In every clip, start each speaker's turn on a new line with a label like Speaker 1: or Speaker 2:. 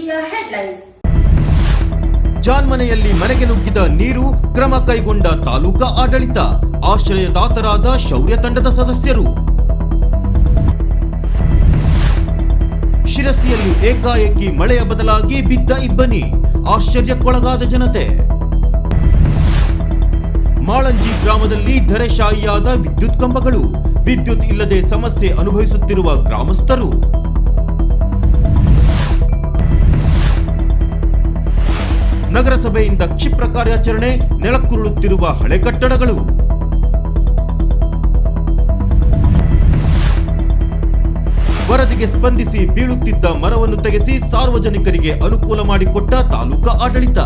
Speaker 1: ಮನೆಯಲ್ಲಿ ಇದೀಗ ಹೆಡ್ಲೈನ್ಸ್
Speaker 2: ಜಾನ್ಮನೆಯಲ್ಲಿ ಮನೆಗೆ ನುಗ್ಗಿದ ನೀರು ಕ್ರಮ ಕೈಗೊಂಡ ತಾಲೂಕಾ ಆಡಳಿತ, ಆಶ್ರಯದಾತರಾದ ಶೌರ್ಯ ತಂಡದ ಸದಸ್ಯರು. ಶಿರಸಿಯಲ್ಲಿ ಏಕಾಏಕಿ ಮಳೆಯ ಬದಲಾಗಿ ಬಿದ್ದ ಇಬ್ಬನಿ ಆಶ್ಚರ್ಯಕ್ಕೊಳಗಾದ ಜನತೆ. ಮಾಳಂಜಿ ಗ್ರಾಮದಲ್ಲಿ ಧರೆಶಾಹಿಯಾದ ವಿದ್ಯುತ್ ಕಂಬಗಳು, ವಿದ್ಯುತ್ ಇಲ್ಲದೆ ಸಮಸ್ಯೆ ಅನುಭವಿಸುತ್ತಿರುವ ಗ್ರಾಮಸ್ಥರು. ನಗರಸಭೆಯಿಂದ ಕ್ಷಿಪ್ರ ಕಾರ್ಯಾಚರಣೆ ನೆಲಕ್ಕುರುಳುತ್ತಿರುವ ಹಳೆ ಕಟ್ಟಡಗಳು. ವರದಿಗೆ ಸ್ಪಂದಿಸಿ ಬೀಳುತ್ತಿದ್ದ ಮರವನ್ನು ತೆಗೆಸಿ ಸಾರ್ವಜನಿಕರಿಗೆ ಅನುಕೂಲ ಮಾಡಿಕೊಟ್ಟ ತಾಲೂಕಾ ಆಡಳಿತ.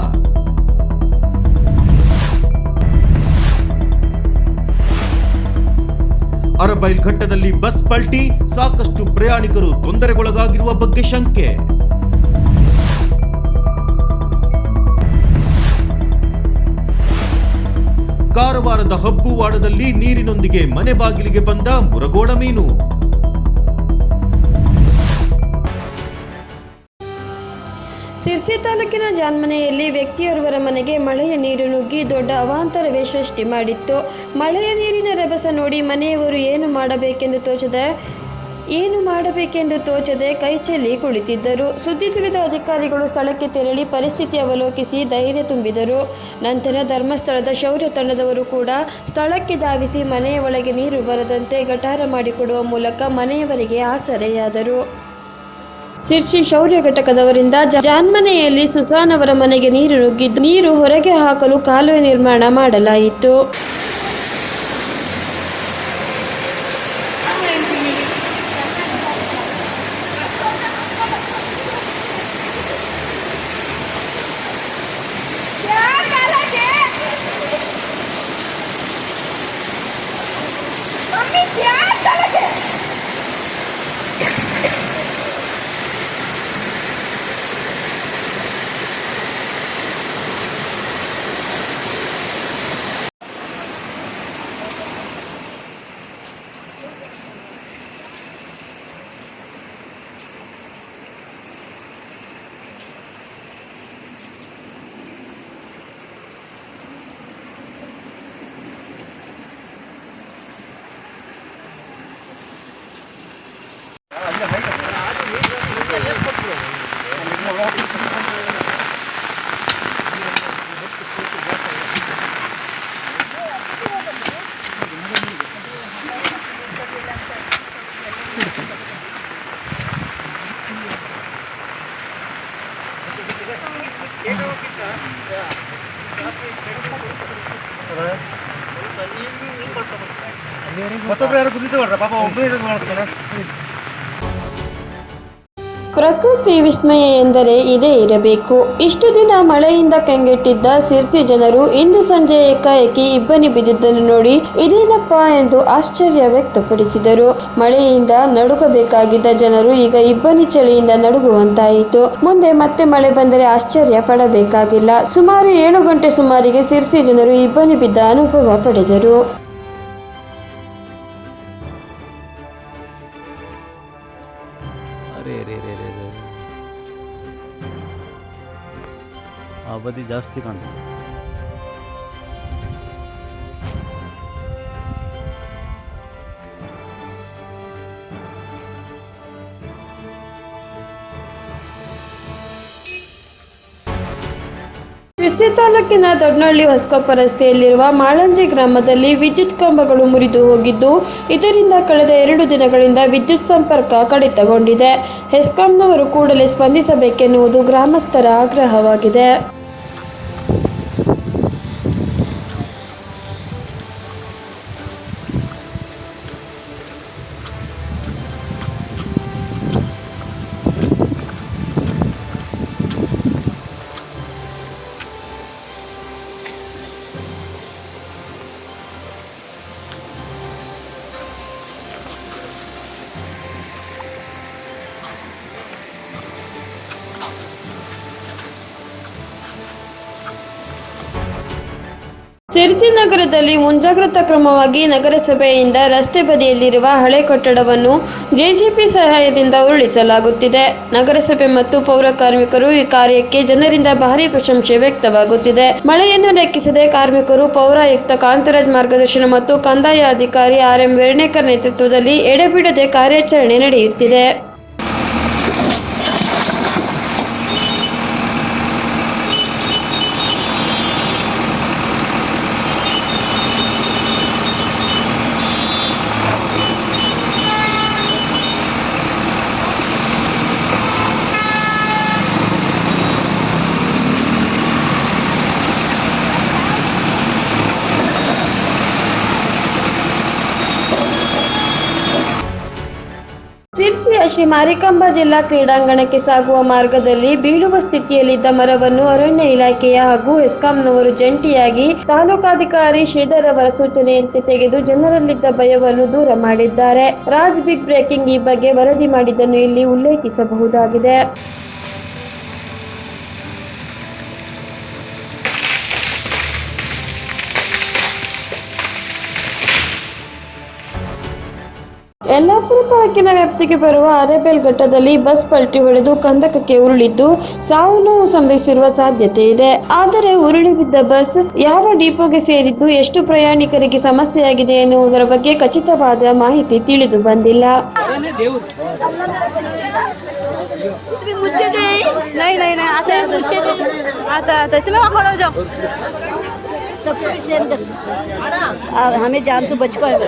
Speaker 2: ಅರಬೈಲ್ ಘಟ್ಟದಲ್ಲಿ ಬಸ್ ಪಲ್ಟಿ ಸಾಕಷ್ಟು ಪ್ರಯಾಣಿಕರು ತೊಂದರೆಗೊಳಗಾಗಿರುವ ಬಗ್ಗೆ ಶಂಕೆ. ಕಾರವಾರದ ಹಬ್ಬುವಾಡದಲ್ಲಿ ನೀರಿನೊಂದಿಗೆ ಮನೆ ಬಾಗಿಲಿಗೆ ಬಂದ ಮುರಗೋಡ ಮೀನು.
Speaker 3: ಸಿರ್ಸಿ ತಾಲೂಕಿನ ಜಾನ್ಮನೆಯಲ್ಲಿ ವ್ಯಕ್ತಿಯೋರ್ವರ ಮನೆಗೆ ಮಳೆಯ ನೀರು ನುಗ್ಗಿ ದೊಡ್ಡ ಅವಾಂತರವೇ ಸೃಷ್ಟಿ ಮಾಡಿತ್ತು. ಮಳೆಯ ನೀರಿನ ರಭಸ ನೋಡಿ ಮನೆಯವರು ಏನು ಮಾಡಬೇಕೆಂದು ತೋಚದೆ ಏನು ಮಾಡಬೇಕೆಂದು ತೋಚದೆ ಕೈಚೆಲ್ಲಿ ಕುಳಿತಿದ್ದರು. ಸುದ್ದಿ ತಿಳಿದ ಅಧಿಕಾರಿಗಳು ಸ್ಥಳಕ್ಕೆ ತೆರಳಿ ಪರಿಸ್ಥಿತಿ ಅವಲೋಕಿಸಿ ಧೈರ್ಯ ತುಂಬಿದರು. ನಂತರ ಧರ್ಮಸ್ಥಳದ ಶೌರ್ಯ ತಂಡದವರು ಕೂಡ ಸ್ಥಳಕ್ಕೆ ಧಾವಿಸಿ ಮನೆಯ ಒಳಗೆ ನೀರು ಬರದಂತೆ ಗಟಾರ ಮಾಡಿಕೊಡುವ ಮೂಲಕ ಮನೆಯವರಿಗೆ ಆಸರೆಯಾದರು. ಸಿರ್ಸಿ ಶೌರ್ಯ ಘಟಕದವರಿಂದ ಜಾನ್ಮನೆಯಲ್ಲಿ ಸುಸಾನ್ ಅವರ ಮನೆಗೆ ನೀರು ನುಗ್ಗಿದ್ದು, ನೀರು ಹೊರಗೆ ಹಾಕಲು ಕಾಲುವೆ ನಿರ್ಮಾಣ ಮಾಡಲಾಯಿತು.
Speaker 4: ¡Mami, ya! Que
Speaker 3: ಪ್ರಕೃತಿ ವಿಸ್ಮಯ ಎಂದರೆ ಇದೇ ಇರಬೇಕು. ಇಷ್ಟು ದಿನ ಮಳೆಯಿಂದ ಕಂಗೆಟ್ಟಿದ್ದ ಸಿರ್ಸಿ ಜನರು ಇಂದು ಸಂಜೆ ಏಕಾಏಕಿ ಇಬ್ಬನಿ ಬಿದ್ದಿದ್ದನ್ನು ನೋಡಿ ಇದೇನಪ್ಪ ಎಂದು ಆಶ್ಚರ್ಯ ವ್ಯಕ್ತಪಡಿಸಿದರು. ಮಳೆಯಿಂದ ನಡುಗಬೇಕಾಗಿದ್ದ ಜನರು ಈಗ ಇಬ್ಬನಿ ಚಳಿಯಿಂದ ನಡುಗುವಂತಾಯಿತು. ಮುಂದೆ ಮತ್ತೆ ಮಳೆ ಬಂದರೆ ಆಶ್ಚರ್ಯ ಪಡಬೇಕಾಗಿಲ್ಲ. ಸುಮಾರು ಏಳು ಗಂಟೆ ಸುಮಾರಿಗೆ ಸಿರ್ಸಿ ಜನರು ಇಬ್ಬನಿ ಬಿದ್ದ ಅನುಭವ ಪಡೆದರು.
Speaker 5: ರೇ ರೇ ರೇ ಆ ಬದಿ ಜಾಸ್ತಿ ಕಾಣ್ತದೆ.
Speaker 3: ಶಿರ್ಸಿ ತಾಲೂಕಿನ ದೊಡ್ಡನಹಳ್ಳಿ ಹೊಸಕೊಪ್ಪ ರಸ್ತೆಯಲ್ಲಿರುವ ಮಾಳಂಜಿ ಗ್ರಾಮದಲ್ಲಿ ವಿದ್ಯುತ್ ಕಂಬಗಳು ಮುರಿದು ಹೋಗಿದ್ದು, ಇದರಿಂದ ಕಳೆದ ಎರಡು ದಿನಗಳಿಂದ ವಿದ್ಯುತ್ ಸಂಪರ್ಕ ಕಡಿತಗೊಂಡಿದೆ. ಹೆಸ್ಕಾಂನವರು ಕೂಡಲೇ ಸ್ಪಂದಿಸಬೇಕೆನ್ನುವುದು ಗ್ರಾಮಸ್ಥರ ಆಗ್ರಹವಾಗಿದೆ. ಸಿರ್ಸಿ ನಗರದಲ್ಲಿ ಮುಂಜಾಗ್ರತಾ ಕ್ರಮವಾಗಿ ನಗರಸಭೆಯಿಂದ ರಸ್ತೆ ಬದಿಯಲ್ಲಿರುವ ಹಳೆ ಕಟ್ಟಡವನ್ನು ಜೆಸಿಪಿ ಸಹಾಯದಿಂದ ಉರುಳಿಸಲಾಗುತ್ತಿದೆ. ನಗರಸಭೆ ಮತ್ತು ಪೌರ ಕಾರ್ಮಿಕರು ಈ ಕಾರ್ಯಕ್ಕೆ ಜನರಿಂದ ಭಾರಿ ಪ್ರಶಂಸೆ ವ್ಯಕ್ತವಾಗುತ್ತಿದೆ. ಮಳೆಯನ್ನು ಲೆಕ್ಕಿಸದೆ ಕಾರ್ಮಿಕರು ಪೌರಾಯುಕ್ತ ಕಾಂತರಾಜ್ ಮಾರ್ಗದರ್ಶನ ಮತ್ತು ಕಂದಾಯ ಅಧಿಕಾರಿ ಆರ್ ಎಂ ವೆರ್ಣೇಕರ್ ನೇತೃತ್ವದಲ್ಲಿ ಎಡೆಬಿಡದೆ ಕಾರ್ಯಾಚರಣೆ ನಡೆಯುತ್ತಿದೆ. ಶ್ರೀ ಮಾರಿಕಾಂಬಾ ಜಿಲ್ಲಾ ಕ್ರೀಡಾಂಗಣಕ್ಕೆ ಸಾಗುವ ಮಾರ್ಗದಲ್ಲಿ ಬೀಳುವ ಸ್ಥಿತಿಯಲ್ಲಿದ್ದ ಮರವನ್ನು ಅರಣ್ಯ ಇಲಾಖೆಯ ಹಾಗೂ ಎಸ್ಕಾಂನವರು ಜಂಟಿಯಾಗಿ ತಾಲೂಕಾಧಿಕಾರಿ ಶ್ರೀಧರ್ ಅವರ ಸೂಚನೆಯಂತೆ ತೆಗೆದು ಜನರಲ್ಲಿದ್ದ ಭಯವನ್ನು ದೂರ ಮಾಡಿದ್ದಾರೆ. ರಾಜ್ ಬಿಗ್ ಬ್ರೇಕಿಂಗ್ ಈ ಬಗ್ಗೆ ವರದಿ ಮಾಡಿದ್ದನ್ನು ಇಲ್ಲಿ ಉಲ್ಲೇಖಿಸಬಹುದಾಗಿದೆ. ಯಲ್ಲಾಪುರ ತಾಲೂಕಿನ ವ್ಯಾಪ್ತಿಗೆ ಬರುವ ಅರೆಬೆಲ್ ಘಟ್ಟದಲ್ಲಿ ಬಸ್ ಪಲ್ಟಿ ಹೊಡೆದು ಕಂದಕಕ್ಕೆ ಉರುಳಿದ್ದು ಸಾವು ನೋವು ಸಂಭವಿಸಿರುವ ಸಾಧ್ಯತೆ ಇದೆ ಆದರೆ ಉರುಳಿ ಬಿದ್ದ ಬಸ್ ಯಾವ ಡಿಪೋಗೆ ಸೇರಿದ್ದು ಎಷ್ಟು ಪ್ರಯಾಣಿಕರಿಗೆ ಸಮಸ್ಯೆಯಾಗಿದೆ ಎನ್ನುವುದರ ಬಗ್ಗೆ ಖಚಿತವಾದ ಮಾಹಿತಿ ತಿಳಿದು ಬಂದಿಲ್ಲ
Speaker 6: मुझे दे नहीं नहीं नहीं आता है मुझे दे आता आता चलो वहाँ खड़े हो जाओ सब कुछ सेंड कर और हमें जान से बच पाएगा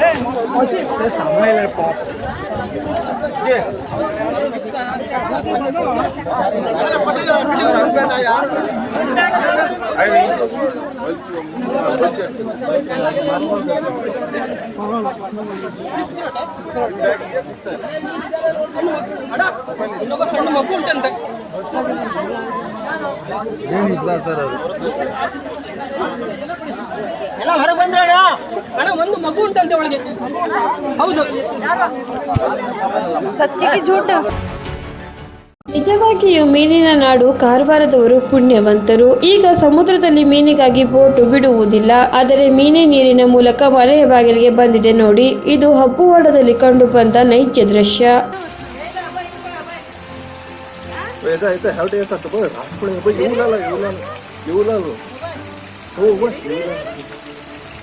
Speaker 6: सेंड कर सेंड कर सब कुछ सेंड कर
Speaker 4: ಮತ್ತೆ ಅಂತ ಮಾತಿಲ್ಲ ಸಾಮಾನ್ಯ
Speaker 7: ಅಣ್ಣ ಒಂದು ಮಗು ಉಂಟಂತೆ ಒಳಗೆ. ಹೌದು.
Speaker 3: ನಿಜವಾಗಿಯೂ ಮೀನಿನ ನಾಡು ಕಾರವಾರದವರು ಪುಣ್ಯವಂತರು. ಈಗ ಸಮುದ್ರದಲ್ಲಿ ಮೀನಿಗಾಗಿ ಬೋಟು ಬಿಡುವುದಿಲ್ಲ. ಆದರೆ ಮೀನೆ ನೀರಿನ ಮೂಲಕ ಮಲೆಯ ಬಾಗಿಲಿಗೆ ಬಂದಿದೆ ನೋಡಿ. ಇದು ಹಬ್ಬುವಾಡದಲ್ಲಿ ಕಂಡು ಬಂದ ನೈಜ ದೃಶ್ಯ.